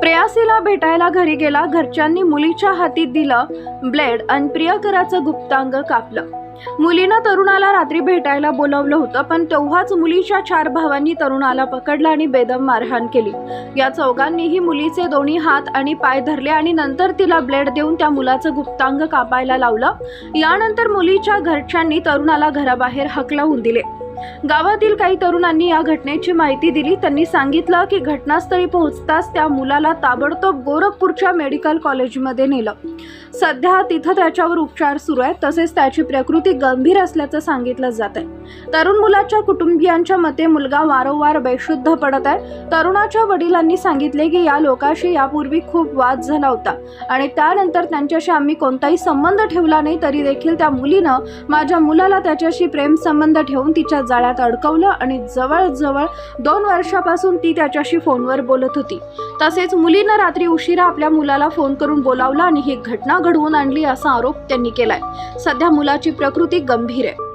प्रेयासीला भेटायला घरी गेला घरच्यांनी मुलीच्या हाती दिलं ब्लेड आणि प्रियकराचं गुप्तांग कापलं. मुलीनं तरुणाला रात्री भेटायला बोलवलं होतं पण तेव्हाच मुलीच्या चार भावांनी तरुणाला पकडलं आणि बेदम मारहाण केली. या चौघांनीही मुलीचे दोन्ही हात आणि पाय धरले आणि नंतर तिला ब्लेड देऊन त्या मुलाचं गुप्तांग कापायला लावलं. यानंतर मुलीच्या घरच्यांनी तरुणाला घराबाहेर हकलवून दिले. गावातील काही तरुणांनी या घटनेची माहिती दिली. त्यांनी सांगितलं की घटनास्थळी पोहोचताच त्या मुलाला ताबडतोब गोरखपूरच्या मेडिकल कॉलेजमध्ये नेलं. सध्या तिथं त्याच्यावर उपचार सुरू आहेत. तसेच त्याची प्रकृती गंभीर असल्याचं सांगितलं जात आहे तरुण मुलाच्या कुटुंबियांच्या मते मुलगा वारंवार बेशुद्ध पडत आहे. तरुणाच्या वडिलांनी सांगितले की या लोकांशी यापूर्वी खूप वाद झाला होता आणि त्यानंतर त्यांच्याशी आम्ही कोणताही संबंध ठेवला नाही तरी देखील त्या मुलीनं माझ्या मुलाला त्याच्याशी प्रेम संबंध ठेवून तिच्या जाळ्यात अडकवलं आणि जवळजवळ दोन वर्षापासून ती त्याच्याशी फोनवर बोलत होती. तसेच मुलीनं रात्री उशिरा आपल्या मुलाला फोन करून बोलावला आणि ही घटना घडवून आणली असा आरोप त्यांनी केलाय. सध्या मुलाची प्रकृती गंभीर आहे.